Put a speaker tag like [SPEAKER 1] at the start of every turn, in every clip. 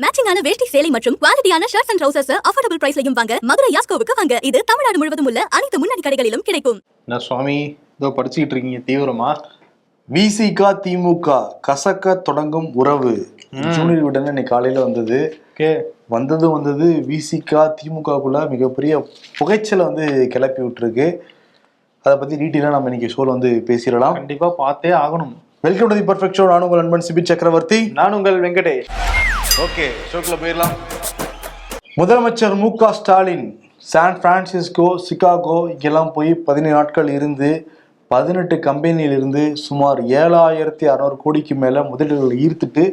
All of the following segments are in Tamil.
[SPEAKER 1] மேட்சிங்கான வேஷ்டி சேலை மற்றும் குவாலிட்டியான ஷர்ட்ஸ் அண்ட் ட்ரவுசர்ஸ் அஃபோர்டபுள் பிரைஸ்லையும் வாங்க மதுரை யாஸ்கோவுக்கு வாங்க. இது தமிழ்நாடு முழுவதும் உள்ள அனைத்து முன்னணி கடைகளிலும் கிடைக்கும்.
[SPEAKER 2] என்ன சுவாமி இதோ படிச்சுக்கிட்டு இருக்கீங்க தீவிரமா?
[SPEAKER 3] விசிகா திமுக கசக்க தொடங்கும் உறவு. ஜூனியர் விடன் இன்னைக்கு காலையில வந்தது.
[SPEAKER 2] ஓகே.
[SPEAKER 3] வந்தது வந்தது விசிகா திமுகக்குள்ள மிகப்பெரிய புகைச்சலை வந்து கிளப்பி விட்டுருக்கு. அதை பத்தி டீட்டெயிலாக நம்ம இன்னைக்கு ஷோல வந்து பேசிடலாம்.
[SPEAKER 2] கண்டிப்பா பார்த்தே ஆகணும்.
[SPEAKER 3] Welcome to the perfect show நான் உங்கள் நண்பன் சிபி சக்கரவர்த்தி.
[SPEAKER 2] நான் உங்கள் வெங்கடேஷ்.
[SPEAKER 3] ஓகே ஷோக்குள்ள போயிடலாம். முதலமைச்சர் மு க ஸ்டாலின் சான் பிரான்சிஸ்கோ சிகாகோ இங்கெல்லாம் போய் பதினேழு நாட்கள் இருந்து பதினெட்டு கம்பெனியிலிருந்து சுமார் ஏழாயிரத்தி அறநூறு கோடிக்கு மேல முதலீடுகள் ஈர்த்துட்டு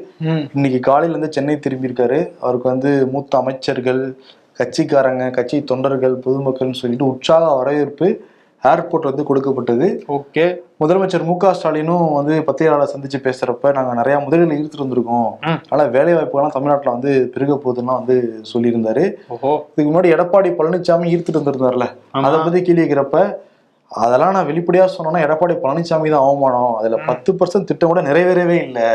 [SPEAKER 3] இன்னைக்கு காலையில இருந்து சென்னை திரும்பியிருக்காரு. அவருக்கு வந்து மூத்த அமைச்சர்கள் கட்சிக்காரங்க கட்சி தொண்டர்கள் பொதுமக்கள்னு சொல்லிட்டு உற்சாக வரவேற்பு ஏர்போர்ட் வந்து கொடுக்கப்பட்டது.
[SPEAKER 2] ஓகே
[SPEAKER 3] முதலமைச்சர் மு க ஸ்டாலினும் வந்து பத்திரிகையாளர் சந்திச்சு பேசுறப்ப நாங்க நிறைய முதலீடு ஈர்த்துட்டு வந்திருக்கோம். அதனால வேலை வாய்ப்புகள்லாம் தமிழ்நாட்டுல வந்து பெருக போகுதுன்னா வந்து சொல்லியிருந்தாரு.
[SPEAKER 2] ஓஹோ.
[SPEAKER 3] இதுக்கு முன்னாடி எடப்பாடி பழனிசாமி ஈர்த்துட்டு வந்திருந்தார்ல. அதை பத்தி கேள்வி கேட்கிறப்ப அதெல்லாம் நான் வெளிப்படையா சொன்னேன்னா எடப்பாடி பழனிசாமி தான் அவமானம். அதுல பத்து பர்சன்ட் திட்டம் கூட நிறைவேறவே இல்லை.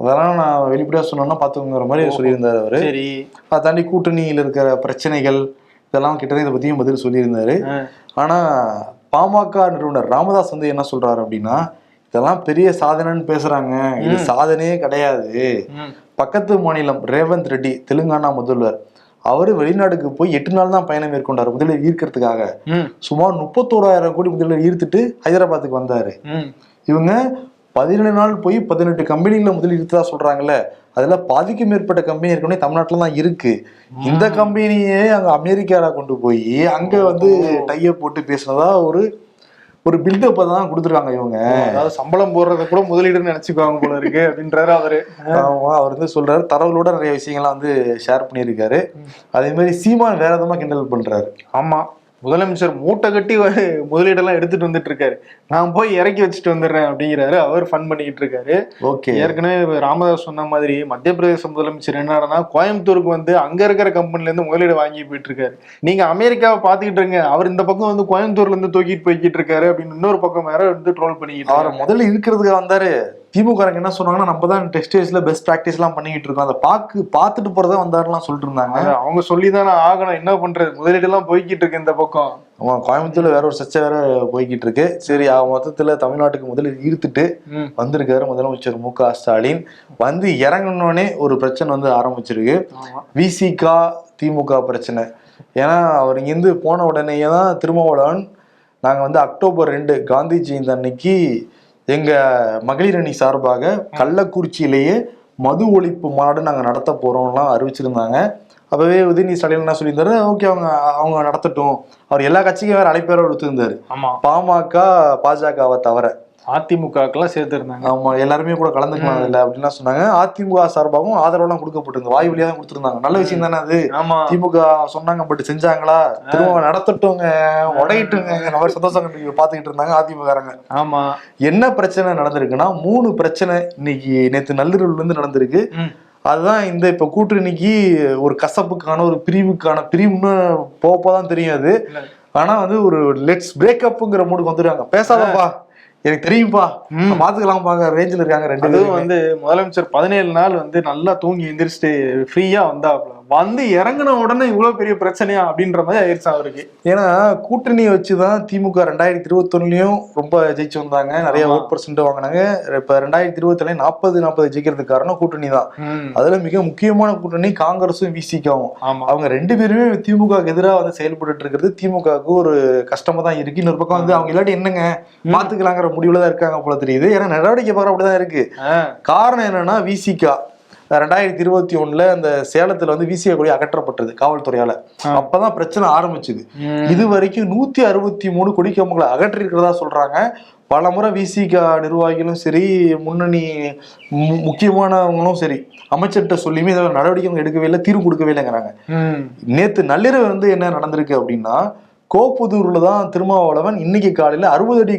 [SPEAKER 3] அதெல்லாம் நான் வெளிப்படையா சொன்னேன்னா பாத்துங்கிற மாதிரி. சொல்லியிருந்தாரு அவரு.
[SPEAKER 2] சரி.
[SPEAKER 3] அதை தாண்டி கூட்டணியில் இருக்கிற பிரச்சனைகள் இதெல்லாம் கிட்டத்தட்ட இதை பத்தியும் பதில் சொல்லியிருந்தாரு. ஆனா பாமக நிறுவனர் ராமதாஸ் வந்து என்ன சொல்றாரு அப்படின்னா இதெல்லாம் பெரிய சாதனைன்னு பேசுறாங்க. இது சாதனையே கிடையாது. பக்கத்து மாநிலம் ரேவந்த் ரெட்டி தெலுங்கானா முதல்வர் அவரு வெளிநாடுக்கு போய் எட்டு நாள் தான் பயணம் மேற்கொண்டார் முதலீடு ஈர்க்கிறதுக்காக. சுமார் முப்பத்தோராயிரம் கோடி முதலீடு ஈர்த்துட்டு ஹைதராபாத்துக்கு வந்தாரு. இவங்க பதினேழு நாள் போய் பதினெட்டு கம்பெனில முதலீடு ஈர்த்ததா சொல்றாங்கல்ல. அதுல பாதிக்கும் மேற்பட்ட கம்பெனி ஏற்கனவே தமிழ்நாட்டுல தான் இருக்கு. இந்த கம்பெனியே அங்க அமெரிக்கால கொண்டு போய் அங்க வந்து டைய போட்டு பேசுனதா ஒரு ஒரு பில்டப் தான் கொடுத்துருக்காங்க இவங்க.
[SPEAKER 2] அதாவது சம்பளம் போடுறத கூட முதலீடுன்னு நினைச்சுக்குவாங்க போல இருக்கு அப்படின்றாரு அவரு.
[SPEAKER 3] ஆமா அவர் வந்து சொல்றாரு தரவுகளோட நிறைய விஷயங்கள்லாம் வந்து ஷேர் பண்ணியிருக்காரு. அதே மாதிரி சீமான் வேற விதமா கிண்டல் பண்றாரு.
[SPEAKER 2] ஆமா. முதலமைச்சர் மூட்டை கட்டி முதலீடெல்லாம் எடுத்துட்டு வந்துட்டு இருக்காரு. நான் போய் இறக்கி வச்சுட்டு வந்துடுறேன் அப்படிங்கிறாரு. அவர் ஃபன் பண்ணிக்கிட்டு இருக்காரு.
[SPEAKER 3] ஓகே.
[SPEAKER 2] ஏற்கனவே ராமதாஸ் சொன்ன மாதிரி மத்திய பிரதேச முதலமைச்சர் என்னன்னா கோயம்புத்தூருக்கு வந்து அங்க இருக்கிற கம்பெனில இருந்து முதலீடு வாங்கி போயிட்டு இருக்காரு. நீங்க அமெரிக்காவை பாத்துக்கிட்டு இருங்க. அவர் இந்த பக்கம் வந்து கோயம்புத்தூர்ல இருந்து தூக்கிட்டு போய்கிட்டு இருக்காரு அப்படின்னு இன்னொரு பக்கம் வேற வந்து ட்ரோல் பண்ணிக்கிட்டு
[SPEAKER 3] அவரை. முதல்ல இருக்கிறதுக்கு வந்தாரு. திமுக என்ன சொன்னாங்கன்னா நம்ம தான் டெஸ்டேஜ்ல பெஸ்ட் ப்ராக்டிஸ் எல்லாம் பண்ணிக்கிட்டு இருக்கோம். அதை பாக்கு பார்த்துட்டு போறதா வந்தாருலாம் சொல்லிட்டு இருந்தாங்க
[SPEAKER 2] அவங்க சொல்லிதானே ஆகணும். என்ன பண்றது? முதலீடு எல்லாம் போய்கிட்டு இருக்கு இந்த பக்கம்.
[SPEAKER 3] ஆமா கோயம்புத்தூர்ல வேற ஒரு சர்ச்சை வேற போய்கிட்டு இருக்கு. சரி அவ மொத்தத்துல தமிழ்நாட்டுக்கு முதலில் ஈர்த்துட்டு. வந்திருக்காரு முதலமைச்சர் மு க ஸ்டாலின். வந்து இறங்கினோடனே ஒரு பிரச்சனை வந்து ஆரம்பிச்சிருக்கு. விசிகா திமுக பிரச்சனை. ஏன்னா அவர் இங்கிருந்து போன உடனேயே தான் திருமாவளவன் நாங்க வந்து அக்டோபர் ரெண்டு காந்தி ஜெயந்தி அன்னைக்கு எங்க மகளிர் அணி சார்பாக கள்ளக்குறிச்சியிலேயே மது ஒழிப்பு மாநாடு நாங்க நடத்த போறோம்லாம் அறிவிச்சிருந்தாங்க. அப்பவே உதயநிதி ஸ்டாலின் என்ன சொல்லியிருந்தாரு? ஓகே அவங்க அவங்க நடத்தட்டும். அவர் எல்லா கட்சிக்கும் வேற அழைப்பேரோட எடுத்திருந்தாரு
[SPEAKER 2] ஆமா.
[SPEAKER 3] பாமக பாஜகவை தவிர.
[SPEAKER 2] அதிமுகக்கெல்லாம் சேர்த்திருந்தாங்க.
[SPEAKER 3] ஆமா எல்லாருமே கூட கலந்துக்கலாம் இல்ல அப்படின்லாம் சொன்னாங்க. அதிமுக சார்பாகவும் ஆதரவுலாம் கொடுக்கப்பட்டிருந்தது வாய் வழியா தான் கொடுத்திருந்தாங்க. நல்ல விஷயம் தானே அது?
[SPEAKER 2] ஆமா.
[SPEAKER 3] திமுக சொன்னாங்க பட் செஞ்சாங்களா? திரும்ப நடத்தட்டுங்க உடையிட்டுங்க இந்த மாதிரி சந்தோஷம் பாத்துக்கிட்டு இருந்தாங்க அதிமுககாரங்க
[SPEAKER 2] ஆமா.
[SPEAKER 3] என்ன பிரச்சனை நடந்திருக்குன்னா மூணு பிரச்சனை இன்னைக்கு நேத்து நள்ளிரவுல இருந்து நடந்திருக்கு. அதுதான் இந்த இப்ப கூட்டணிக்கு ஒரு கசப்புக்கான ஒரு பிரிவுக்கான பிரிவுன்னு போகப்போதான் தெரியும் அது. ஆனா வந்து ஒரு லெட்ஸ் பிரேக்கப்ங்கிற மூடுக்கு வந்துருக்காங்க. பேசாதப்பா எனக்கு தெரியும்பா. பாத்துக்கலாம் பாங்க ரேஞ்சில் இருக்காங்க ரெண்டு பேரும்.
[SPEAKER 2] வந்து முதலமைச்சர் பதினேழு நாள் வந்து நல்லா தூங்கி எந்திரிச்சிட்டு ஃப்ரீயா வந்தாப்ல வந்து இறங்குன உடனே இவ்வளவு பெரிய பிரச்சனையா அப்படின்ற மாதிரி ஆயிடுச்சு அவருக்கு.
[SPEAKER 3] ஏன்னா கூட்டணியை வச்சுதான் திமுக ரெண்டாயிரத்தி இருபத்தொன்னுலயும் ரொம்ப ஜெயிச்சு வந்தாங்க. நிறைய. ஓட் பர்சன்ட் வாங்கினாங்க. இப்ப ரெண்டாயிரத்தி இருபத்தி நாற்பது நாற்பது ஜெயிக்கிறதுக்கு காரணம் கூட்டணி தான். அதுல மிக முக்கியமான கூட்டணி காங்கிரஸும் விசிகாவும். அவங்க ரெண்டு பேருமே திமுக எதிராக வந்து செயல்பட்டு இருக்கிறது திமுகவுக்கு ஒரு கஷ்டமா தான் இருக்கு. இன்னொரு பக்கம் வந்து அவங்க இல்லாட்டி என்னங்க? பாத்துக்கலாங்கிற முடிவுல தான் இருக்காங்க போல தெரியுது. ஏன்னா நடவடிக்கை பார்க்க அப்படிதான் இருக்கு. காரணம் என்னன்னா விசிகா. ரெண்டாயிரத்தி இருபத்தி ஒண்ணுல அந்த சேலத்துல வந்து விசிகா கொடி அகற்றப்பட்டது காவல்துறையால. அப்பதான் பிரச்சனை ஆரம்பிச்சது. இது வரைக்கும் நூத்தி அறுபத்தி மூணு கொடி கம்பங்களை அகற்றி இருக்கிறதா சொல்றாங்க. பல முறை விசிகா நிர்வாகிகளும் சரி முன்னணி மு- முக்கியமானவங்களும் சரி அமைச்சர்கிட்ட சொல்லியுமே இதை நடவடிக்கை எடுக்கவே இல்லை தீர்வு கொடுக்கவே இல்லைங்கிறாங்க நேத்து நள்ளிரவு வந்து என்ன நடந்திருக்கு அப்படின்னா கோப்புதூர்ல தான் திருமாவளவன் இன்னைக்கு காலையில அறுபது அடி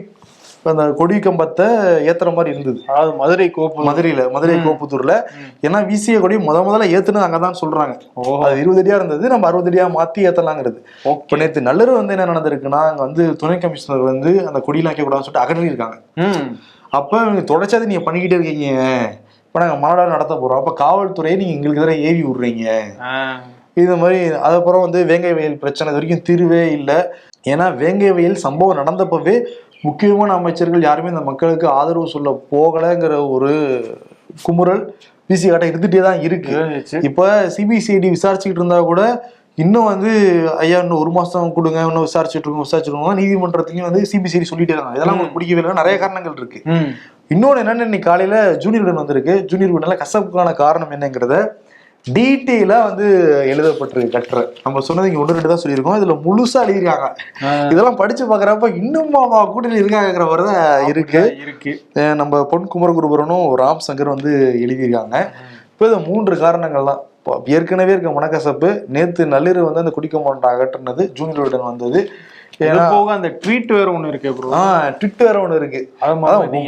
[SPEAKER 3] அந்த கொடி கம்பத்தை ஏத்துற மாதிரி இருந்தது.
[SPEAKER 2] அதாவது மதுரை கோப்பு
[SPEAKER 3] மதுரையில மதுரை கோப்புத்தூர்ல ஏன்னா விசிய கொடி முத முதல்ல ஏத்துனது அங்கதான் சொல்றாங்க. அது இருபது அடியா இருந்தது நம்ம அறுபது அடியா மாத்தி ஏத்தலாங்கிறது. இப்ப நேத்து நள்ளிரவு வந்து என்ன நடந்திருக்குன்னா அங்க வந்து துணை கமிஷனர் வந்து அந்த கொடியெல்லாம் கூடாதுன்னு சொல்லிட்டு அகற்றி இருக்காங்க. அப்ப இவங்க தொடர்ச்சியாவது நீங்க பண்ணிக்கிட்டே இருக்கீங்க. இப்போ நாங்கள் மாநாடு நடத்த போறோம். அப்ப காவல்துறையை நீங்க எங்களுக்கு எதிராக ஏவி விடுறீங்க. இது மாதிரி அதுக்கப்புறம் வந்து வேங்கை வயல் பிரச்சனை இது வரைக்கும் தீர்வே இல்லை. ஏன்னா வேங்கை வயல் சம்பவம் நடந்தப்பவே முக்கியமான அமைச்சர்கள் யாருமே இந்த மக்களுக்கு ஆதரவு சொல்ல போகலைங்கிற ஒரு குமுறல் பிசி காட்ட இருந்துட்டே தான் இருக்கு. இப்போ சிபிசிஐடி விசாரிச்சுக்கிட்டு இருந்தா கூட இன்னும் வந்து ஐயா இன்னும் ஒரு மாசம் கொடுங்க இன்னும் விசாரிச்சுட்டு இருக்கோம் விசாரிச்சுட்டு நீதிமன்றத்திலையும் வந்து சிபிசிஐடி சொல்லிட்டே இருக்காங்க இதெல்லாம் உங்களுக்கு பிடிக்கவே இல்லை நிறைய காரணங்கள் இருக்கு. இன்னொன்று என்னன்னு இன்னைக்கு காலையில ஜூனியர் விடன் வந்திருக்கு. ஜூனியர் விடன்ல கசப்புக்கான காரணம் என்னங்கிறத டீட்டெயிலா வந்து எழுதப்பட்டிருக்கு கட்டுரை. நம்ம சொன்னது இங்க ஒன்று ரெண்டு தான் சொல்லியிருக்கோம். இதுல முழுசா எழுதியிருக்காங்க.
[SPEAKER 2] ஆ.
[SPEAKER 3] இதெல்லாம் படிச்சு பாக்குறப்ப இன்னும் மாமா கூட்டணி இருக்காங்கிற மாதிரி தான் இருக்கு.
[SPEAKER 2] இருக்கு.
[SPEAKER 3] நம்ம பொன் குமரகுருபரனும் ராம் சங்கர் வந்து எழுதியிருக்காங்க. இப்போ இது மூன்று காரணங்கள் தான் இப்போ ஏற்கனவே இருக்க மனக்கசப்பு நேத்து நள்ளிரவு வந்து அந்த குடிக்க மாட்டோம் அகற்றினது ஜூனியர் விடன் வந்தது.
[SPEAKER 2] போக அந்த ட்வீட் வேற ஒண்ணு இருக்கு ப்ரோ
[SPEAKER 3] ஆஹ் ட்விட்டர் ஒன்று இருக்கு.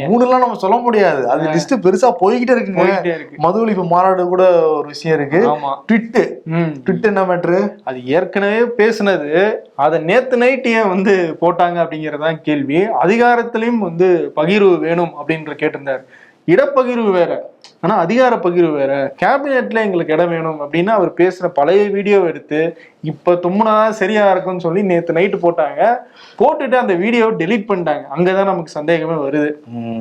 [SPEAKER 3] மூணுலாம் நம்ம சொல்ல முடியாது. அது லிஸ்ட் பெருசா போய்கிட்டே
[SPEAKER 2] இருக்கு.
[SPEAKER 3] மது ஒழிப்பு மாநாடு கூட ஒரு விஷயம் இருக்கு. ட்விட்டு. ட்விட் என்ன மேட்ரு
[SPEAKER 2] அது ஏற்கனவே பேசுனது. அதை நேத்து நைட் ஏன் வந்து போட்டாங்க அப்படிங்கறதுதான் கேள்வி. அதிகாரத்திலையும் வந்து பகிர்வு வேணும் அப்படின்ற கேட்டிருந்தார். இடப்பகிர்வு வேற. ஆனா அதிகார பகிர்வு வேற. கேபினெட்ல எங்களுக்கு இடம் வேணும் அப்படின்னு அவர் பேசுற பழைய வீடியோ எடுத்து இப்ப தும்முனா சரியா இருக்கும்னு சொல்லி நேத்து நைட்டு போட்டாங்க. போட்டுட்டு அந்த வீடியோ டெலீட் பண்ணிட்டாங்க. அங்கதான் நமக்கு சந்தேகமே வருது.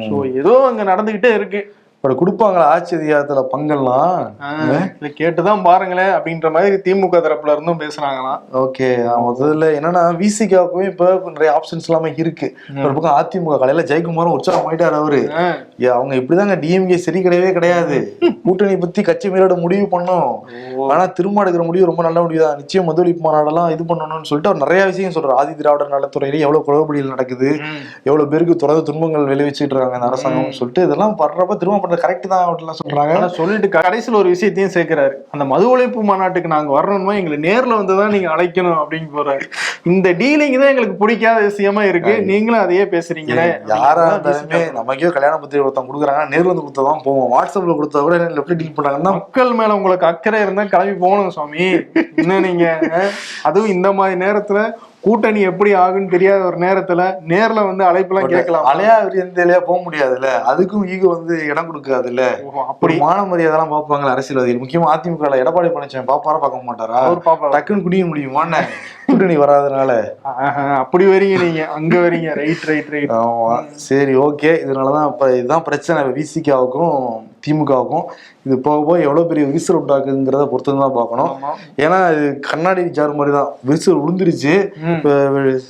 [SPEAKER 2] ஸோ ஏதோ அங்க நடந்துகிட்டே இருக்கு.
[SPEAKER 3] இப்ப கொடுப்பாங்களா ஆட்சி அதிகாரத்துல பங்கெல்லாம்?
[SPEAKER 2] கேட்டுதான் பாருங்களேன் அப்படின்ற மாதிரி திமுக தரப்புல இருந்தும் பேசுறாங்களாம்.
[SPEAKER 3] ஓகே முதல்ல என்னன்னா விசிகாவுக்குமே இப்ப நிறைய ஆப்ஷன்ஸ் எல்லாமே இருக்கு. ஒரு பக்கம் அதிமுக காலையில ஜெயக்குமாரும் உற்சாகம் ஆயிட்டாரு அவரு. அவங்க இப்படிதாங்க டிஎம்கே சரி கிடையவே கிடையாது. கூட்டணி பத்தி கட்சி மேலோட முடிவு பண்ணும். ஆனா திரும்ப எடுக்கிற முடிவு ரொம்ப நல்ல முடிவு தான். நிச்சயம் மது ஒழிப்பு மாநாடெல்லாம் இது பண்ணணும்னு சொல்லிட்டு அவர் நிறைய விஷயம் சொல்றாரு. ஆதி திராவிடர் நலத்துறையில எவ்வளவு குளறுபடிகள் நடக்குது. எவ்வளவு பேருக்கு தொடர்ந்து துன்பங்கள் விளைவிச்சுட்டு இருக்காங்க இந்த அரசாங்கம் சொல்லிட்டு இதெல்லாம் பண்றப்ப திரும்ப பண்றது கரெக்ட் தான் அப்படிலாம் சொல்றாங்க.
[SPEAKER 2] சொல்லிட்டு கடைசியில் ஒரு விஷயத்தையும் சேர்க்கிறாரு. அந்த மது ஒழிப்பு மாநாட்டுக்கு நாங்க வரணுமா எங்களை நேர்ல வந்து தான் நீங்க அழைக்கணும் அப்படின்னு போறாரு. இந்த டீலிங் தான் எங்களுக்கு பிடிக்காத விஷயமா இருக்கு. நீங்களும் அதையே பேசுறீங்களே
[SPEAKER 3] யாரா இருந்தாலுமே நமக்கே கல்யாண பத்திரிகை ஒருத்தவங்க கொடுக்குறாங்க நேர்ல வந்து கொடுத்தா தான் போவோம். வாட்ஸ்அப்ல கொடுத்தா கூட எப்படி டீல் பண்றாங்கன்னா
[SPEAKER 2] மக்கள் மேல உங்களுக்கு அக்கறை இருந்தா கிளம்பி போகணும் சுவாமி என்ன நீங்க அதுவும் இந்த மாதிரி நேரத்துல கூட்டணி எப்படி ஆகுன்னு தெரியாத ஒரு நேரத்துல நேர்ல வந்து அழைப்பெல்லாம் கேட்கலாம்.
[SPEAKER 3] அலையா விரியந்தையிலயா போக முடியாதுல்ல? அதுக்கும் ஈகோ வந்து இடம் கொடுக்காதுல்ல? அப்படி. மான மரியாதைலாம் பார்ப்பாங்களா அரசியல்வாதிகள். முக்கியமா அதிமுக எடப்பாடி பழனிசாமி பாப்பாரா பார்க்க மாட்டாரா?
[SPEAKER 2] அவர் பாப்பா
[SPEAKER 3] டக்குன்னு குடிய முடியுமான்னு கூட்டணி வராதனால
[SPEAKER 2] அப்படி வரீங்க நீங்க. அங்க வரீங்க. ரைட் ரைட் ரைட்
[SPEAKER 3] ஆமா. சரி ஓகே இதனாலதான் இப்ப இதுதான் பிரச்சனை. விசிகாவுக்கும் திமுகவுக்கும் இது போக போக எவ்வளவு பெரிய விரிசல் உண்டாக்குங்கிறத பொறுத்து தான் பார்க்கணும். ஏன்னா இது கண்ணாடி ஜார் மாதிரி தான் விரிசல். இப்போ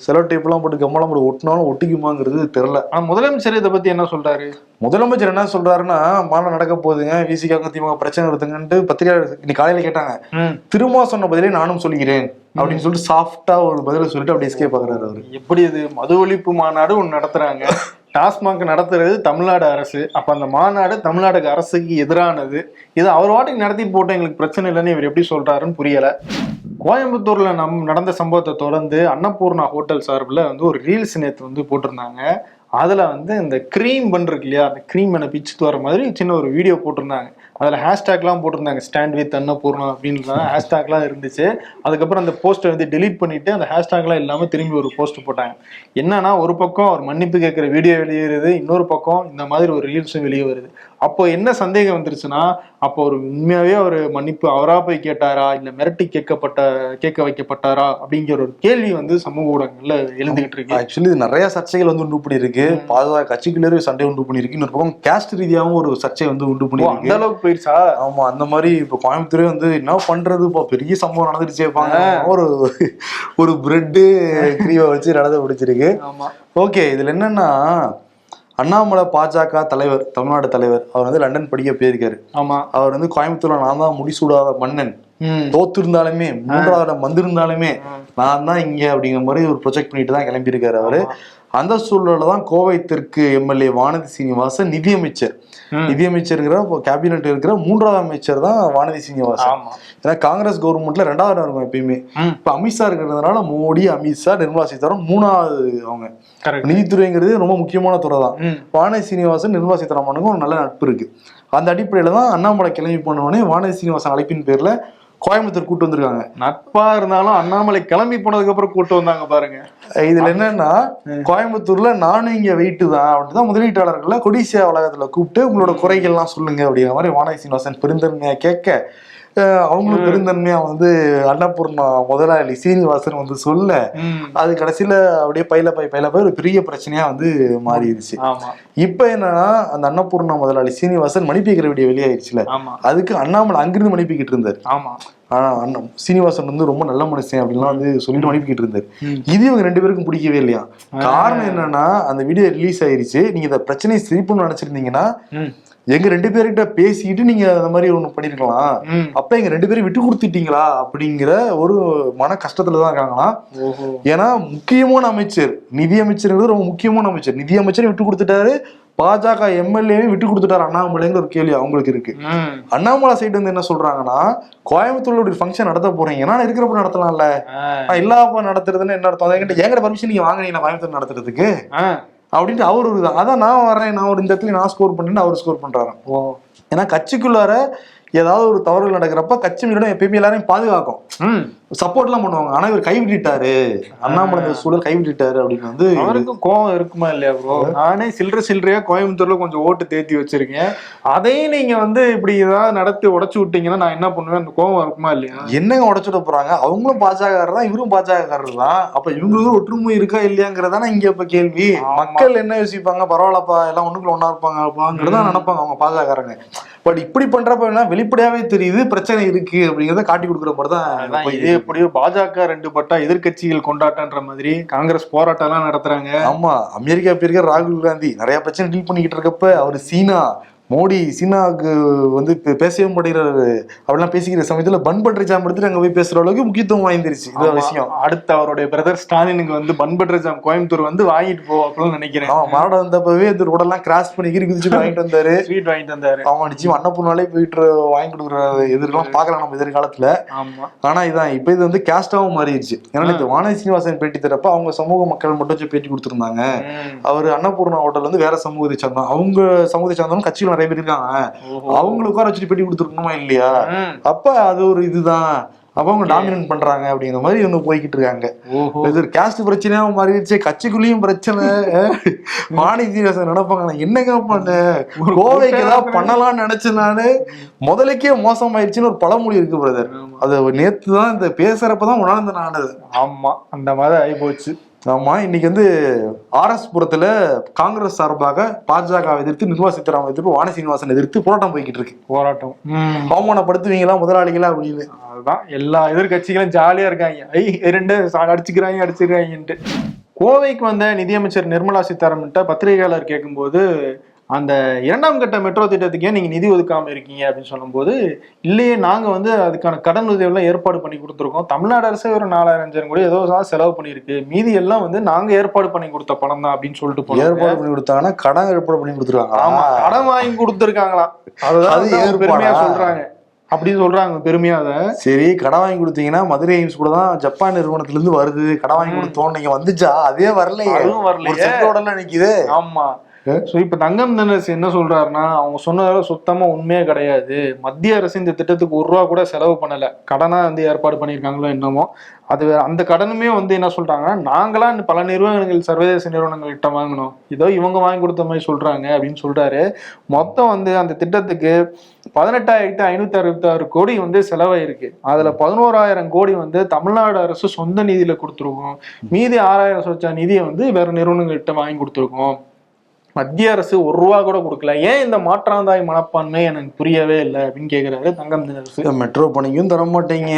[SPEAKER 3] செலோ டேப்லாம் போட்டு கம்மலாம் போட்டு ஒட்டினாலும் ஒட்டிக்குமாங்கிறது தெரில
[SPEAKER 2] ஆனா முதலமைச்சர் இதை பத்தி என்ன சொல்றாரு?
[SPEAKER 3] முதலமைச்சர் என்ன சொல்றாருன்னா மாநாடு நடக்க போகுதுங்க விசிகாங்க திமுக பிரச்சனை எடுத்துங்கன்ட்டு பத்திரிகையாளர் இன்னைக்கு காலையில கேட்டாங்க.
[SPEAKER 2] ம்.
[SPEAKER 3] திரும்ப சொன்ன பதிலே நானும் சொல்லிக்கிறேன் அப்படின்னு சொல்லிட்டு சாஃப்டா ஒரு பதில சொல்லிட்டு அப்படியே எஸ்கே பாக்குறாரு அவரு.
[SPEAKER 2] எப்படி இது? மது ஒழிப்பு மாநாடு ஒண்ணு நடத்துறாங்க. டாஸ்மாக் நடத்துறது தமிழ்நாடு அரசு. அப்போ அந்த மாநாடு தமிழ்நாடு அரசுக்கு எதிரானது. இது அவர் வாட்டுக்கு நடத்தி போட்டு எங்களுக்கு பிரச்சனை இல்லைன்னு இவர் எப்படி சொல்கிறாருன்னு புரியலை. கோயம்புத்தூரில் நம் நடந்த சம்பவத்தை தொடர்ந்து அன்னபூர்ணா ஹோட்டல் சார்பில் வந்து ஒரு ரீல்ஸ் நேற்று வந்து போட்டிருந்தாங்க. அதில் வந்து இந்த க்ரீம் பன் இருக்கு இல்லையா அந்த க்ரீம் என்ன பிச்சுட்டு வர மாதிரி சின்ன ஒரு வீடியோ போட்டிருந்தாங்க. அதில் ஹேஷ்டேக்லாம் போட்டிருந்தாங்க ஸ்டாண்ட் வித் அன்னபூர்ணா அப்படின்ற ஹேஷ்டேக்லாம் இருந்துச்சு. அதுக்கப்புறம் அந்த போஸ்ட்டை வந்து டெலீட் பண்ணிவிட்டு அந்த ஹேஷ்டேக்லாம் இல்லாமல் திரும்பி ஒரு போஸ்ட் போட்டாங்க. என்னன்னா ஒரு பக்கம் அவர் மன்னிப்பு கேட்குற வீடியோ வெளியேறுது இன்னொரு பக்கம் இந்த மாதிரி ஒரு ரீல்ஸும் வெளியே வருது. அப்போ என்ன சந்தேகம் வந்துருச்சுன்னா அப்போ ஒரு உண்மையாவே அவர் மன்னிப்பு அவரா போய் கேட்டாரா இல்ல மிரட்டி கேட்கப்பட்ட கேட்க வைக்கப்பட்டாரா அப்படிங்கிற ஒரு கேள்வி வந்து சமூக ஊடகங்கள்ல எழுந்துகிட்டு இருக்கு.
[SPEAKER 3] ஆக்சுவலி நிறைய சர்ச்சைகள் வந்து உண்டு பண்ணியிருக்கு. பாதுகா கட்சிக்குள்ளே சண்டை உண்டு பண்ணியிருக்கு. இன்னொரு பக்கம் கேஸ்ட் ரீதியாகவும் ஒரு சர்ச்சை வந்து உண்டு
[SPEAKER 2] ஓ, அந்த அளவுக்கு போயிருச்சா?
[SPEAKER 3] ஆமா அந்த மாதிரி இப்ப கோயம்புத்தூரே வந்து என்ன பண்றது? இப்போ பெரிய சம்பவம் நடந்துருச்சே ஒரு ஒரு பிரெட்டு கிரீவை வச்சு நடந்து பிடிச்சிருக்கு
[SPEAKER 2] ஆமா.
[SPEAKER 3] ஓகே இதுல என்னன்னா அண்ணாமலை பாஜக தலைவர் தமிழ்நாடு தலைவர் அவர் வந்து லண்டன் படிக்க போயிருக்காரு.
[SPEAKER 2] ஆமா.
[SPEAKER 3] அவர் வந்து கோயம்புத்தூர்ல நான் தான் முடிசூடாத மன்னன்.
[SPEAKER 2] ம்.
[SPEAKER 3] தோத்து இருந்தாலுமே மூன்றாவது இடம் வந்திருந்தாலுமே நான் தான் இங்க அப்படிங்கிற மாதிரி ஒரு ப்ரொஜெக்ட் பண்ணிட்டு தான் கிளம்பியிருக்காரு அவரு. அந்த சூழல்ல தான் கோவை தெற்கு எம்எல்ஏ வானதி சீனிவாசன் நிதியமைச்சர். நிதியமைச்சருங்கிற கேபினெட் இருக்கிற மூன்றாவது அமைச்சர் தான் வானதி சீனிவாசன். ஏன்னா காங்கிரஸ் கவர்மெண்ட்ல ரெண்டாவது இருக்கும் எப்பயுமே. இப்ப அமித்ஷா இருக்கிறதுனால மோடி அமித்ஷா நிர்மலா சீதாராமன் மூணாவது அவங்க. நிதித்துறைங்கிறது ரொம்ப முக்கியமான துறை தான். வானதி சீனிவாசன் நிர்மலா சீதாராமனுக்கும் ஒரு நல்ல நட்பு இருக்கு. அந்த அடிப்படையில தான் அண்ணாமலை கிளம்பி போனவொடனே வானதி சீனிவாசன் அழைப்பின் பேர்ல கோயம்புத்தூர் கூட்டு வந்திருக்காங்க.
[SPEAKER 2] நட்பா இருந்தாலும் அண்ணாமலை கிளம்பி போனதுக்கு அப்புறம் கூட்டு வந்தாங்க பாருங்க.
[SPEAKER 3] இதுல என்னன்னா கோயம்புத்தூர்ல நானும் இங்க வெயிட்டு தான் அப்படின்னு தான் முதலீட்டாளர்களை கொடிசியா வளாகத்துல கூப்பிட்டு உங்களோட குறைகள்லாம் சொல்லுங்க அப்படிங்கிற மாதிரி வானதி சீனிவாசன் பெருந்தன்மையா கேட்க அவங்களும் பெருந்தன்மையா வந்து அன்னபூர்ணா முதலாளி சீனிவாசன் வந்து சொல்ல அது கடைசியில அப்படியே பையில பை பையில போய் ஒரு பெரிய பிரச்சனையா வந்து மாறிடுச்சு இப்ப என்னன்னா அந்த அன்னபூர்ணா முதலாளி சீனிவாசன் மன்னிப்பிக்கிற வீடியோ வெளியாயிருச்சுல. அதுக்கு அண்ணாமலை அங்கிருந்து மன்னிப்பிக்கிட்டு இருந்தார்.
[SPEAKER 2] ஆமா.
[SPEAKER 3] ஆனா அண்ணன் சீனிவாசன் வந்து ரொம்ப நல்ல மனுஷன் அப்படின்லாம் வந்து சொல்லிட்டு மன்னிப்பிக்கிட்டு இருந்தார். இது இவங்க ரெண்டு பேருக்கும் பிடிக்கவே இல்லையா? காரணம் என்னன்னா அந்த வீடியோ ரிலீஸ் ஆயிருச்சு. நீங்க இந்த பிரச்சனையை சிரிப்புன்னு நினைச்சிருந்தீங்கன்னா எங்க ரெண்டு பேர்கிட்ட பேசிக்கிட்டு நீங்க அந்த மாதிரி ஒண்ணு பண்ணிருக்கலாம். அப்ப எங்க ரெண்டு பேரும் விட்டு கொடுத்துட்டீங்களா? அப்படிங்கிற ஒரு மன கஷ்டத்துல தான் இருக்காங்களாம்.
[SPEAKER 2] ஓஹோ.
[SPEAKER 3] ஏன்னா முக்கியமான அமைச்சர் நிதி அமைச்சருங்கிறது ரொம்ப முக்கியமான அமைச்சர். நிதி அமைச்சரை விட்டு கொடுத்துட்டாரு பாஜக எம்எல்ஏவையும் விட்டு கொடுத்துட்டாரு அண்ணாமலைங்கிற ஒரு கேள்வி அவங்களுக்கு இருக்கு. அண்ணாமலை சைடு வந்து என்ன சொல்றாங்கன்னா கோயம்புத்தூர்ல ஒரு ஃபங்க்ஷன் நடத்த போறீங்கன்னா நான் இருக்கிறப்ப நடத்தலாம்ல. நான் இல்லாம நடத்துறதுன்னு என்ன அர்த்தம்? என்கிட்ட என்கிட்ட பர்மிஷன் நீங்க வாங்குனீங்க கோயம்புத்தூர் நடத்துறதுக்கு? அப்படின்ட்டு அவர் ஒரு. அதான் நான் வரேன் நான் ஒரு இந்த இடத்துல நான் ஸ்கோர் பண்ணேன்னு அவர் ஸ்கோர் பண்றாராம்.
[SPEAKER 2] ஓ.
[SPEAKER 3] ஏன்னா கட்சிக்குள்ளார ஏதாவது ஒரு தவறுகள் நடக்கிறப்ப கட்சி மீண்டும் எப்பயுமே எல்லாரையும் பாதுகாக்கும்.
[SPEAKER 2] ம்.
[SPEAKER 3] சப்போர்ட்லாம் பண்ணுவாங்க. ஆனா இவர் கைவிட்டுட்டாரு அண்ணாமலை சூழல் கைவிட்டுட்டாரு அப்படின்னு வந்து
[SPEAKER 2] அவருக்கும் கோவம் இருக்குமா இல்லையா ப்ரோ நானே சில்லற சில்லறையா கோயம்புத்தூர்ல கொஞ்சம் ஓட்டு தேத்தி வச்சிருக்கேன். அதையும் நீங்க வந்து இப்படி ஏதாவது நடத்தி உடைச்சு விட்டீங்கன்னா நான் என்ன பண்ணுவேன்? அந்த கோவம் இருக்குமா இல்லையா?
[SPEAKER 3] என்னங்க உடச்சுட போறாங்க? அவங்களும் பாஜகக்காரர் தான் இவரும் பாஜகக்காரர் தான். அப்ப இவங்களுக்கு ஒற்றுமை இருக்கா இல்லையாங்கிறதான இங்க இப்ப கேள்வி. மக்கள் என்ன யோசிப்பாங்க? பரவாயில்லப்பா எல்லாம் ஒண்ணுக்குள்ள ஒண்ணா இருப்பாங்கப்பாங்கிறத நினைப்பாங்க அவங்க பாஜகக்காரங்க பட் இப்படி பண்றப்ப என்ன வெளிப்படையாவே தெரியுது பிரச்சனை இருக்கு அப்படிங்கறத காட்டி கொடுக்குற மாதிரி தான்
[SPEAKER 2] இது. எப்படியோ பாஜக ரெண்டு பட்டா எதிர்க்கட்சிகள் கொண்டாட்டன்ற மாதிரி காங்கிரஸ் போராட்டம் எல்லாம் நடத்துறாங்க.
[SPEAKER 3] ஆமா அமெரிக்கா பேருக்கு ராகுல் காந்தி நிறைய பிரச்சனை டீல் பண்ணிக்கிட்டு இருக்கப்ப அவர் சீனா மோடி சீனாவுக்கு வந்து பே- பேசவே மாட்டேங்கிறாரு. அப்படிலாம் பேசிக்கிற சமயத்துல பன் பட்டர் ஜாம் எடுத்துட்டு அங்க போய் பேசுற அளவுக்கு முக்கியத்துவம் வாய்ந்துருச்சு. இது. விஷயம்.
[SPEAKER 2] அடுத்து அவருடைய பிரதர் ஸ்டாலினுக்கு வந்து பன்பட்ர ஜாம் கோயம்புத்தூர் வந்து வாங்கிட்டு போ அப்படின்னு நினைக்கிறேன்.
[SPEAKER 3] அவன் மாநாடு வந்தப்பவே இந்த ரோடெல்லாம் கிராஸ் பண்ணி கிரி குதிச்சு வாங்கிட்டு வந்தாரு.
[SPEAKER 2] ஸ்வீட் வாங்கிட்டு வந்தாரு.
[SPEAKER 3] அவன் நிச்சயம் அன்னப்பூர்னாலே போயிட்டு வாங்கி கொடுக்குற எதிர்க்கலாம் பார்க்கலாம் நம்ம எதிர்காலத்துல.
[SPEAKER 2] ஆமா.
[SPEAKER 3] ஆனா இதான் இப்ப இது வந்து கேஸ்டாவும் மாறிடுச்சு. ஏன்னா இந்த வானதி சீனிவாசன் பேட்டி தரப்ப அவங்க சமூக மக்கள் மட்டும் வச்சு பேட்டி கொடுத்துருந்தாங்க. அவர் அன்னபூர்ணா ஹோட்டல் வந்து வேற சமூகத்தை சார்ந்தோம் அவங்க சமூகத்தை சார்ந்தவங்க கட்சியில் நிறைய பேர் இருக்காங்க. அவங்களை உட்கார வச்சுட்டு பேட்டி கொடுத்துருக்கணுமா இல்லையா. அப்ப அது ஒரு இதுதான். அப்ப அவங்க டாமினேட் பண்றாங்க அப்படிங்கிற மாதிரி இவங்க போய்கிட்டு இருக்காங்க. இது ஒரு கேஸ்ட் பிரச்சனையாவும் மாறிடுச்சு கட்சிக்குள்ளேயும் பிரச்சனை. வாணி சீனிவாசன் நினைப்பாங்க நான் என்னங்க பண்ண? கோவைக்கு ஏதாவது பண்ணலாம்னு நினைச்சேன் நானு முதலுக்கே மோசமாயிருச்சுன்னு ஒரு பழமொழி இருக்கு பிரதர். அது நேத்து தான் இந்த பேசுறப்பதான் உணர்ந்த நான்.
[SPEAKER 2] ஆமா. அந்த மாதிரி ஆகி போச்சு.
[SPEAKER 3] ஆமா இன்னைக்கு வந்து ஆர்எஸ் புரத்துல காங்கிரஸ் சார்பாக பாஜக எதிர்த்து நிர்மலா சீதாராமன் எதிர்த்து வாணி சீனிவாசன் எதிர்த்து போராட்டம் போய்கிட்டு இருக்கு.
[SPEAKER 2] போராட்டம்.
[SPEAKER 3] அவமானப்படுத்துவீங்களா முதலாளிகளா அப்படின்னு.
[SPEAKER 2] அதுதான் எல்லா எதிர்கட்சிகளும் ஜாலியா இருக்காங்க. ஐ ரெண்டு அடிச்சுக்கிறாங்க அடிச்சுக்கிறாங்கன்ட்டு. கோவைக்கு வந்த நிதியமைச்சர் நிர்மலா சீதாராமன்ட்ட பத்திரிகையாளர் கேட்கும்போது அந்த இரண்டாம் கட்ட மெட்ரோ திட்டத்துக்கே நீங்க நிதி ஒதுக்காம இருக்கீங்க அப்படின்னு சொல்லும்போது இல்லையே நாங்க வந்து அதுக்கான கடன் உதவி எல்லாம் ஏற்பாடு பண்ணி கொடுத்துருக்கோம். தமிழ்நாடு அரசு ஒரு நாலாயிரம் அஞ்சாயிரம் கூட ஏதோ செலவு பண்ணியிருக்கு. மீதி எல்லாம் வந்து நாங்க ஏற்பாடு பண்ணி கொடுத்த பணம் தான் அப்படின்னு சொல்லிட்டு போனாங்க.
[SPEAKER 3] ஏற்பாடு பண்ணி கொடுத்தாங்கன்னா கடன் ஏற்பாடு பண்ணி கொடுத்துருவாங்க
[SPEAKER 2] ஆமா கடன் வாங்கி கொடுத்துருக்காங்களாம். அதுதான் பெருமையா? சொல்றாங்க. அப்படின்னு சொல்றாங்க பெருமையா அதை.
[SPEAKER 3] சரி கடன் வாங்கி கொடுத்தீங்கன்னா மதுரை எய்ம்ஸ் கூட தான் ஜப்பான் நிறுவனத்துல இருந்து வருது. கடன் வாங்கி கொடுத்தோம் நீங்க வந்துச்சா? அதே வரலையே.
[SPEAKER 2] அதுவும்
[SPEAKER 3] செட்டோட நிக்குது.
[SPEAKER 2] ஆமா. ஸோ இப்போ தங்கம் தென்னரசு என்ன சொல்றாருன்னா அவங்க சொன்னதால சுத்தமாக உண்மையே கிடையாது. மத்திய அரசு இந்த திட்டத்துக்கு ஒரு ரூபா கூட செலவு பண்ணலை. கடனாக வந்து ஏற்பாடு பண்ணியிருக்காங்களோ என்னமோ. அது அந்த கடனுமே வந்து என்ன சொல்றாங்கன்னா நாங்களா பல நிறுவனங்கள் சர்வதேச நிறுவனங்கள்கிட்ட வாங்கினோம் இதோ இவங்க வாங்கி கொடுத்த மாதிரி சொல்றாங்க அப்படின்னு சொல்றாரு. மொத்தம் வந்து அந்த திட்டத்துக்கு பதினெட்டாயிரத்தி ஐநூத்தி அறுபத்தி ஆறு கோடி வந்து செலவாயிருக்கு. அதுல பதினோராயிரம் கோடி வந்து தமிழ்நாடு அரசு சொந்த நிதியில கொடுத்துருக்கோம். மீதி ஆறாயிரம் சொச்ச நிதியை வந்து வேற நிறுவனங்கள்கிட்ட வாங்கி கொடுத்துருக்கோம். மத்திய அரசு ஒரு ரூபா கூட கொடுக்கல. ஏன் இந்த மாற்றாந்தாய் மனப்பான்மை எனக்கு புரியவே இல்லை அப்படின்னு கேக்குறாரு தங்கம் தினரசு
[SPEAKER 3] மெட்ரோ பணிக்கும் தர மாட்டீங்க.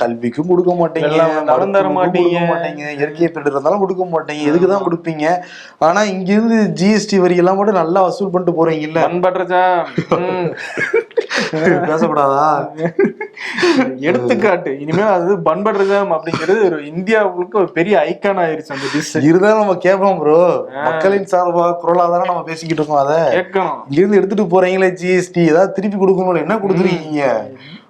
[SPEAKER 3] கல்விக்கும் கொடுக்க மாட்டீங்க.
[SPEAKER 2] வந்தாலும் தர மாட்டீங்க.
[SPEAKER 3] மாட்டீங்க. இயற்கை பேரிடர் இருந்தாலும் கொடுக்க மாட்டீங்க. எதுக்கு தான் கொடுப்பீங்க? ஆனா இங்க இருந்து ஜிஎஸ்டி வரி எல்லாம் மட்டும் நல்லா வசூல் பண்ணிட்டு போறீங்கல்ல.
[SPEAKER 2] பண்பற்றஜா
[SPEAKER 3] பேசக்கூடாதா
[SPEAKER 2] எடுத்துக்காட்டு. இனிமே அது பண்பற்றஜாம் அப்படிங்கிறது ஒரு இந்தியாவுக்கு ஒரு பெரிய ஐக்கான் ஆயிருச்சு அந்த டிஷ்
[SPEAKER 3] இருந்தாலும் நம்ம கேட்போம் ப்ரோ மக்களின் சார்பா குரலா தானே நம்ம பேசிக்கிட்டு இருக்கோம் அதை.
[SPEAKER 2] கேட்கணும்.
[SPEAKER 3] இங்க இருந்து எடுத்துட்டு போறீங்களே ஜிஎஸ்டி ஏதாவது திருப்பி கொடுக்கணும் என்ன கொடுத்துருக்கீங்க?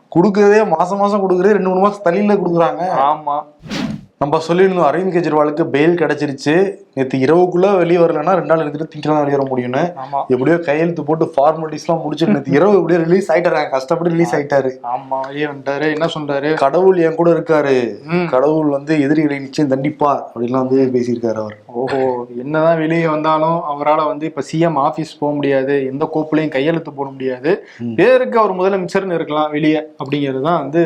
[SPEAKER 3] கொடுக்கறதே மாசம் மாசம் கொடுக்கறதே ரெண்டு மூணு மாசம் தள்ளியில கொடுக்குறாங்க.
[SPEAKER 2] ஆமா.
[SPEAKER 3] நம்ம சொல்லியிருந்தோம் அரவிந்த் கெஜ்ரிவாலுக்கு பெயில் கிடைச்சிருச்சு. நேற்று இரவுக்குள்ள வெளியே வரலன்னா ரெண்டு நாள் எடுத்துட்டு திங்கலாம் வெளியே வர முடியும்னு. எப்படியோ கையெழுத்து போட்டு ஃபார்மாலிட்டிஸ்லாம் முடிச்சுட்டு நேற்று இரவு எப்படியோ ரிலீஸ் ஆயிட்டாரு. கஷ்டப்பட்டு ரிலீஸ் ஆயிட்டாரு.
[SPEAKER 2] ஆமா வெளியே வந்துட்டாரு என்ன சொல்றாரு?
[SPEAKER 3] கடவுள் என் கூட இருக்காரு. கடவுள் வந்து எதிரிகளை நிச்சயம் தண்டிப்பார் அப்படின்லாம் வந்து பேசியிருக்காரு அவர்.
[SPEAKER 2] ஓஹோ என்னதான் வெளியே வந்தாலும் அவரால் வந்து இப்ப சிஎம் ஆபீஸ் போக முடியாது. எந்த கோப்புலையும் கையெழுத்து போட முடியாது. பேருக்கு அவர் முதலமைச்சர்னு இருக்கலாம் வெளியே அப்படிங்கிறது தான் வந்து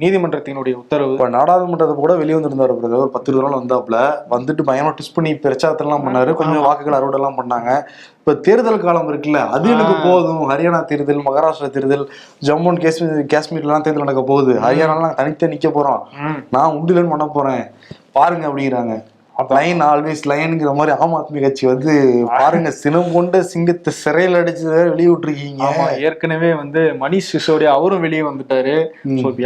[SPEAKER 2] நீதிமன்றத்தினுடைய உத்தரவு.
[SPEAKER 3] இப்ப நாடாளுமன்றத்தை கூட வெளியே வந்திருந்தாரு பிரதர். ஒரு பத்து இருபது நாள் வந்தாப்புல. வந்துட்டு பயமா ட்விஸ்ட் பண்ணி பிரச்சாரத்தெல்லாம் பண்ணாரு. கொஞ்சம் வாக்குகள் அறுவடை எல்லாம் பண்ணாங்க. இப்ப தேர்தல் காலம் இருக்குல்ல அது எனக்கு போதும். ஹரியானா தேர்தல் மகாராஷ்டிரா தேர்தல் ஜம்மு அண்ட் காஷ்மீர் காஷ்மீர்லாம் தேர்தல் நடக்க போகுது. ஹரியானால நாங்க தனித்தே நிக்க போறோம்.
[SPEAKER 2] ம்.
[SPEAKER 3] நான் உண்டுலன்னு பண்ண போறேன். பாருங்க அப்படிங்கிறாங்க. லைன் ஆல்வேஸ் லைன்ங்கிற மாதிரி ஆம் ஆத்மி கட்சி வந்து பாருங்க சினம் கொண்ட சிங்கத்தை சிறையில் அடிச்சு வெளியே விட்டுருக்கீங்க
[SPEAKER 2] ஆமா ஏற்கனவே வந்து மணிஷ் சிசோடியா அவரும் வெளியே வந்துட்டாரு.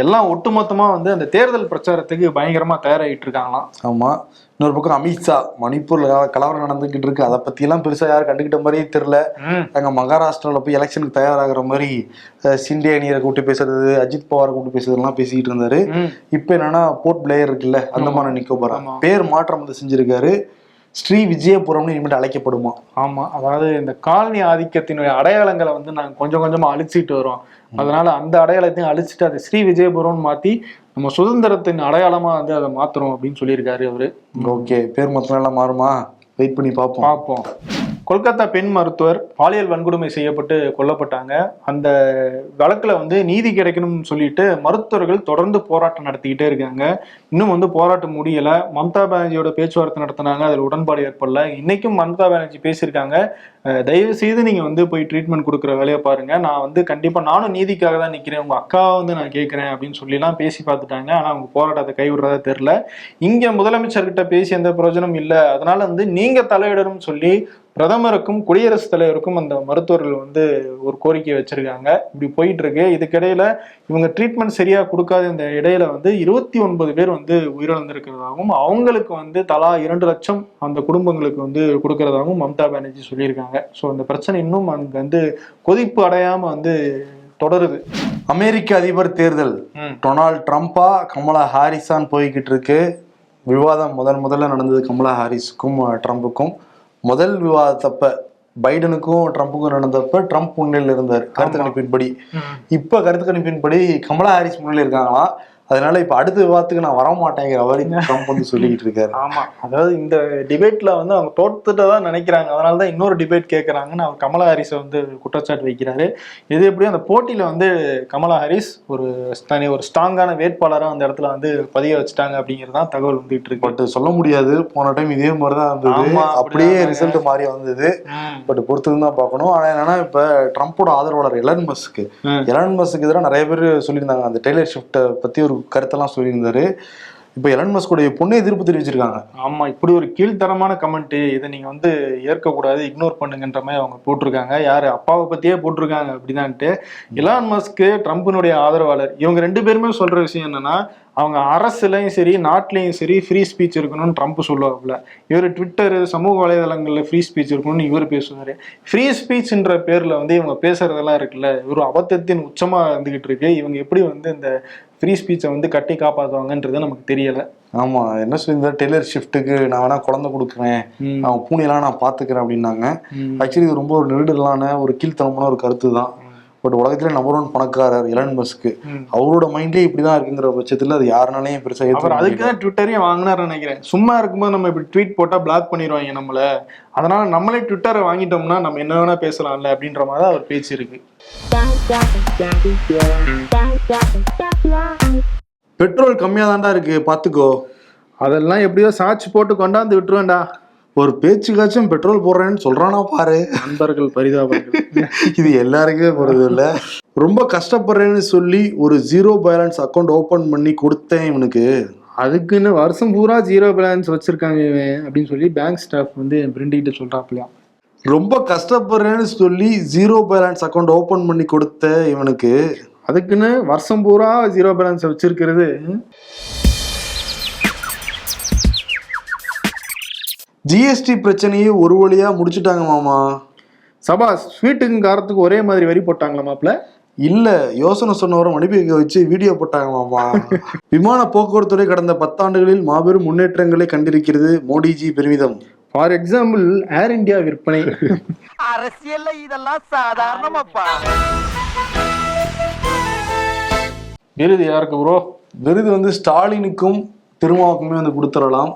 [SPEAKER 2] எல்லாம் ஒட்டுமொத்தமா வந்து அந்த தேர்தல் பிரச்சாரத்துக்கு பயங்கரமா தயாராகிட்டு இருக்காங்களாம்
[SPEAKER 3] ஆமா. இன்னொரு பக்கம் அமித்ஷா மணிப்பூர்ல கலவரம் நடந்துகிட்டு இருக்கு. அதை பத்தி எல்லாம் பெருசா யாரும் கண்டுகிட்ட மாதிரியே தெரியல. அங்க மகாராஷ்டிரால போய் எலெக்ஷனுக்கு தயாராகிற மாதிரி சிண்டே அணியரை கூப்பிட்டு பேசுறது அஜித் பவாரை கூப்பிட்டு பேசுறதுலாம் பேசிக்கிட்டு இருந்தாரு. இப்ப என்னன்னா போர்ட் பிளேயர் இருக்குல்ல அந்தமான நிக்கோபாரா. பேர் மாற்றம் வந்து செஞ்சிருக்காரு. ஸ்ரீ விஜயபுரம்னு இனிமேட்டு அழைக்கப்படுமா?
[SPEAKER 2] ஆமா. அதாவது இந்த காலனி ஆதிக்கத்தினுடைய அடையாளங்களை வந்து நாங்க கொஞ்சம் கொஞ்சமா அழிச்சிட்டு வரோம். அதனால அந்த அடையாளத்தையும் அழிச்சிட்டு அதை ஸ்ரீ விஜயபுரம்னு மாத்தி நம்ம சுதந்திரத்தின் அடையாளமா வந்து அதை மாத்துறோம் அப்படின்னு சொல்லியிருக்காரு அவரு.
[SPEAKER 3] ஓகே பேர் மொத்தம் எல்லாம் மாறுமா? வெயிட் பண்ணி பார்ப்போம்.
[SPEAKER 2] பார்ப்போம். கொல்கத்தா பெண் மருத்துவர் பாலியல் வன்கொடுமை செய்யப்பட்டு கொல்லப்பட்டாங்க. அந்த வழக்கில் வந்து நீதி கிடைக்கணும்னு சொல்லிட்டு மருத்துவர்கள் தொடர்ந்து போராட்டம் நடத்திக்கிட்டே இருக்காங்க. இன்னும் வந்து போராட்டம் முடியலை. மம்தா பானர்ஜியோட பேச்சுவார்த்தை நடத்தினாங்க. அதில் உடன்பாடு ஏற்படல. இன்னைக்கும் மம்தா பானர்ஜி பேசியிருக்காங்க. தயவு செய்து நீங்கள் வந்து போய் ட்ரீட்மெண்ட் கொடுக்குற வேலையை பாருங்க. நான் வந்து கண்டிப்பாக நானும் நீதிக்காக தான் நிற்கிறேன் உங்கள் அக்காவை வந்து நான் கேட்குறேன் அப்படின்னு சொல்லிலாம் பேசி பார்த்துட்டாங்க. ஆனால் அவங்க போராட்டத்தை கைவிடுறதா தெரில இங்கே முதலமைச்சர்கிட்ட பேசி எந்த பிரயோஜனம் இல்லை. அதனால வந்து நீங்கள் தலையிடணும்னு சொல்லி பிரதமருக்கும் குடியரசுத் தலைவருக்கும் அந்த மருத்துவர்கள் வந்து ஒரு கோரிக்கை வச்சிருக்காங்க. இப்படி போயிட்டு இருக்கு இதுக்கிடையில இவங்க ட்ரீட்மெண்ட் சரியா கொடுக்காத இந்த இடையில வந்து இருபத்தி ஒன்பது பேர் வந்து உயிரிழந்திருக்கிறதாகவும் அவங்களுக்கு வந்து தலா இரண்டு லட்சம் அந்த குடும்பங்களுக்கு வந்து கொடுக்கறதாகவும் மம்தா பானர்ஜி சொல்லியிருக்காங்க. ஸோ அந்த பிரச்சனை இன்னும் அங்க வந்து கொதிப்பு அடையாம வந்து தொடருது.
[SPEAKER 3] அமெரிக்க அதிபர் தேர்தல். டொனால்ட் ட்ரம்ப்பா கமலா ஹாரிஸான் போய்கிட்டு இருக்கு. விவாதம் முதன் முதல்ல நடந்தது கமலா ஹாரிஸுக்கும் அஹ், ட்ரம்புக்கும் முதல் விவாதத்தப்ப பைடனுக்கும் ட்ரம்ப்புக்கும் நடந்தப்ப ட்ரம்ப் முன்னிலையில் இருந்தார். கருத்து கணிப்பின்படி இப்ப கருத்து கணிப்பின்படி கமலா ஹாரிஸ் முன்னிலை இருக்காங்களாம். அதனால இப்ப அடுத்த விவாதத்துக்கு நான் வர மாட்டேங்கிற மாதிரி ட்ரம்ப் வந்து சொல்லிக்கிட்டு இருக்காரு.
[SPEAKER 2] ஆமா. அதாவது இந்த டிபேட்ல வந்து அவங்க தோத்துட்டதா நினைக்கிறாங்க. அதனால தான் இன்னொரு டிபேட் கேட்கறாங்கன்னு அவர் கமலா ஹாரிஸை வந்து குற்றச்சாட்டு வைக்கிறாரு. இது எப்படியும் அந்த போட்டியில வந்து கமலா ஹாரிஸ் ஒரு தனி ஒரு ஸ்ட்ராங்கான வேட்பாளரா அந்த இடத்துல வந்து பதிய வச்சுட்டாங்க அப்படிங்கிறது தான் தகவல் வந்துட்டு இருக்கு.
[SPEAKER 3] பட் சொல்ல முடியாது. போன டைம் இதே மாதிரி தான் இருந்தது அப்படியே. ரிசல்ட் மாறி வந்தது. பட் பொறுத்து தான் பார்க்கணும். ஆனா என்னன்னா இப்ப ட்ரம்ப்போட ஆதரவாளர் எலன் மஸ்க்கு. எலன் மஸ்க்கு எதிராக நிறைய பேர் சொல்லியிருந்தாங்க. அந்த டெய்லர் ஷிஃப்ட்டை பத்தி ஒரு கருத்தெல்லாம் சொல்லியிருந்தாரு. இப்ப எலன் மஸ்குடைய பொண்ணு எதிர்ப்பு தெரிவிச்சிருக்காங்க.
[SPEAKER 2] ஆமா இப்படி ஒரு கீழ்த்தரமான கமெண்ட் இதை நீங்க வந்து ஏற்கக்கூடாது இக்னோர் பண்ணுங்கன்ற மாதிரி அவங்க போட்டிருக்காங்க. யாரு? அப்பாவை பத்தியே போட்டிருக்காங்க அப்படிதான்ட்டு. இலான் மஸ்க்கு ட்ரம்ப்பினுடைய ஆதரவாளர் இவங்க ரெண்டு பேருமே சொல்ற விஷயம் என்னன்னா அவங்க அரசுலயும் சரி நாட்டிலையும் சரி ஃப்ரீ ஸ்பீச் இருக்கணும்னு ட்ரம்ப் சொல்லுவாப்புல. இவர் ட்விட்டரு சமூக வலைதளங்கள்ல ஃப்ரீ ஸ்பீச் இருக்கணும்னு இவர் பேசுவாரு. ஃப்ரீ ஸ்பீச்ன்ற பேர்ல வந்து இவங்க பேசுறதெல்லாம் இருக்குல்ல ஒரு அபத்தத்தின் உச்சமா இருந்துகிட்டு இருக்கு. இவங்க எப்படி வந்து இந்த ஃப்ரீ ஸ்பீச்சை வந்து கட்டி காப்பாத்துவாங்கன்றது நமக்கு தெரியல.
[SPEAKER 3] ஆமா என்ன சொல்லியிருந்தாரு டெய்லர் ஷிஃப்ட்டுக்கு நான் வேணா குழந்தை கொடுக்குறேன். அவன் பூனையெல்லாம் நான் பாத்துக்கிறேன் அப்படின்னாங்க. ஆக்சுவலி இது ரொம்ப ஒரு நெருடலான ஒரு கீழ்த்தனமான ஒரு கருத்து தான் பட் உலகத்திலே நம்பர் ஒன் பணக்காரர் எலன் மஸ்க்கு. அவரோட மைண்டே இப்படிதான் இருக்குங்கிற பட்சத்துல அது யாருனாலையும் பெருசா
[SPEAKER 2] அவர் அதுக்கு. தான் ட்விட்டரையும் வாங்கினார் நினைக்கிறேன். சும்மா இருக்கும்போது நம்ம இப்படி ட்வீட் போட்டா பிளாக் பண்ணிடுவாங்க நம்மள. அதனால நம்மளே ட்விட்டரை வாங்கிட்டோம்னா நம்ம என்ன வேணா பேசலாம்ல அப்படின்ற மாதிரி தான் அவர் பேச்சு இருக்கு.
[SPEAKER 3] பெட்ரோல் கம்மியா தான்டா இருக்கு. பாத்துக்கோ.
[SPEAKER 2] அதெல்லாம் எப்படியோ சாட்சி போட்டு கொண்டாந்து விட்டுருவேன்டா.
[SPEAKER 3] ஒரு பேச்சுக்காச்சும் பெட்ரோல் போடுறேன்னு சொல்றானா பாரு.
[SPEAKER 2] நண்பர்கள் பரிதாபங்கள்.
[SPEAKER 3] இது எல்லாருக்குமே போறது இல்ல ரொம்ப கஷ்டப்படுறேன்னு சொல்லி ஒரு ஜீரோ பேலன்ஸ் அக்கௌண்ட் ஓபன் பண்ணி கொடுத்தேன் இவனுக்கு.
[SPEAKER 2] அதுக்குன்னு வருஷம் பூரா ஜீரோ பேலன்ஸ் வச்சிருக்காங்க இவன் அப்படின்னு சொல்லி பேங்க் ஸ்டாஃப் வந்து என் ஃப்ரெண்டு கிட்ட சொல்றாப்லையா
[SPEAKER 3] ரொம்ப கஷ்டப்படுறேன்னு சொல்லி ஜீரோ பேலன்ஸ் அக்கௌண்ட் ஓபன் பண்ணி கொடுத்த இவனுக்கு.
[SPEAKER 2] அதுக்குன்னு வருஷம் பூரா ஜீரோ பேலன்ஸ் வச்சிருக்கிறது.
[SPEAKER 3] ஜிஎஸ்டி பிரச்சனையை ஒரு வழியா முடிச்சுட்டாங்க மாமா.
[SPEAKER 2] சபா ஸ்வீட்டுக்கும் காரத்துக்கும் ஒரே மாதிரி வரி போட்டாங்களா மாப்ள
[SPEAKER 3] இல்ல யோசனை சொன்னவரை அனுப்பி வைக்க வச்சு வீடியோ போட்டாங்களாமா விமான போக்குவரத்துறை கடந்த பத்தாண்டுகளில் மாபெரும் முன்னேற்றங்களை கண்டிருக்கிறது மோடிஜி பெருமிதம்.
[SPEAKER 2] ஃபார் எக்ஸாம்பிள் ஏர் இந்தியா விற்பனை.
[SPEAKER 4] அரசியல்ல இதெல்லாம் சாதாரணமாப்பா.
[SPEAKER 2] விருது யாருக்கு ப்ரோ
[SPEAKER 3] விருது வந்து ஸ்டாலினுக்கும் திருமாவுக்குமே வந்து கொடுத்துடலாம்.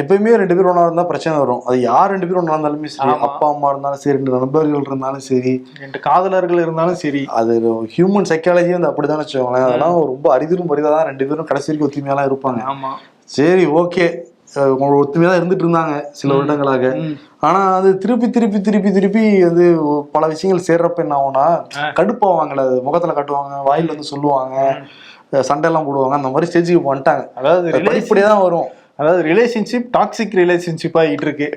[SPEAKER 3] எப்பயுமே ரெண்டு பேரும் ஒன்றா இருந்தா பிரச்சனை வரும். அது யார் ரெண்டு பேரும் ஒன்றா இருந்தாலுமே சரி. அப்பா அம்மா இருந்தாலும் சரி ரெண்டு நண்பர்கள் இருந்தாலும் சரி.
[SPEAKER 2] ரெண்டு காதலர்கள் இருந்தாலும் சரி.
[SPEAKER 3] அது ஹியூமன் சைக்காலஜி வந்து அப்படிதான் வச்சுக்கோங்களேன். அதெல்லாம் ரொம்ப அரிதிலும் அரிதா தான் ரெண்டு பேரும் கடைசி வரைக்கும் ஒத்துமையா இருப்பாங்க.
[SPEAKER 2] ஆமா.
[SPEAKER 3] சரி ஓகே. உங்களோட ஒத்துமையா தான் இருந்துட்டு இருந்தாங்க சில வருடங்களாக. ஆனா அது திருப்பி திருப்பி திருப்பி திருப்பி அது பல விஷயங்கள் சேர்றப்ப என்ன ஆகும்னா கடுப்பாவாங்கல்ல அது முகத்துல காட்டுவாங்க வாயில வந்து சொல்லுவாங்க சண்டை எல்லாம் போடுவாங்க அந்த மாதிரி ஸ்டேஜுக்கு வந்துட்டாங்க.
[SPEAKER 2] அதாவது
[SPEAKER 3] அது படிப்படியா தான் வரும்.
[SPEAKER 2] அதாவது ரிலேஷன்ஷிப் டாக்ஸிக் ரிலேஷன்ஷிப் ஆகிட்டு இருக்கு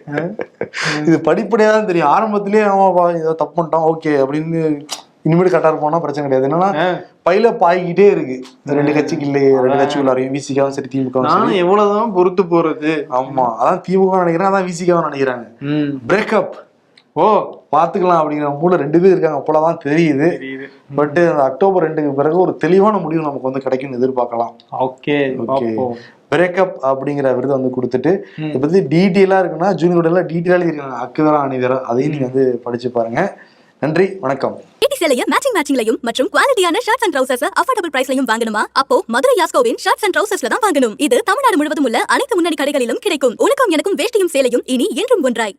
[SPEAKER 3] இது படிப்படியா தான் தெரியும். ஆரம்பத்திலேயே ஆமாப்பா ஏதோ தப்பு பண்ணிட்டான் ஓகே அப்படின்னு இனிமேல் கரெக்டா இருப்பானா பிரச்சனை கிடையாது. என்னன்னா. பையில பாய்கிட்டே இருக்கு. ரெண்டு கட்சிக்கு இல்லையே ரெண்டு கட்சிக்குள்ளாரையும் விசிகாவும் சரி சரி
[SPEAKER 2] நானும் எவ்வளவுதான் பொறுத்து போறது.
[SPEAKER 3] ஆமா அதான் திமுக நினைக்கிறேன் அதான் விசிகாவும் நினைக்கிறாங்க. பிரேக்கப்
[SPEAKER 2] ஓ.
[SPEAKER 3] பாத்துக்கலாம் அப்படிங்கிற மூல ரெண்டு பேர் இருக்காங்க அப்போதான் தெரியுது. பட் அந்த அக்டோபர் ரெண்டுக்கு பிறகு ஒரு தெளிவான முடிவு நமக்கு வந்து கிடைக்கும்னு எதிர்பார்க்கலாம்.
[SPEAKER 2] Okay
[SPEAKER 3] okay. பிரேக்கப் அப்படிங்கிற விருதை வந்து கொடுத்துட்டு. இதை பத்தி டீட்டெயிலா இருக்குன்னா ஜூனியர் எல்லாம் டீட்டெயிலாக இருக்காங்க. அக்குதரா அணிதரா அதையும் நீங்க வந்து படிச்சு பாருங்க. நன்றி வணக்கம்.
[SPEAKER 1] சேலைய மேட்சிங் மேட்சிங்லயும் மற்றும் குவாலிட்டியான ஷர்ட்ஸ் அண்ட் ட்ரவுசர்ஸ் அஃபோர்டபுள் பிரைஸ்லயும் வாங்கணுமா? அப்போ மதுரை யாஸ்கோவின் ஷர்ட்ஸ் அண்ட் ட்ரவுசர்ஸ்ல தான் வாங்கணும். இது தமிழ்நாடு முழுவதும் உள்ள அனைத்து முன்னணி கடைகளிலும் கிடைக்கும். உனக்கும் எனக்கும் வேஷ்டியும் சேலையும் இனி என்றும் ஒன்றாய்.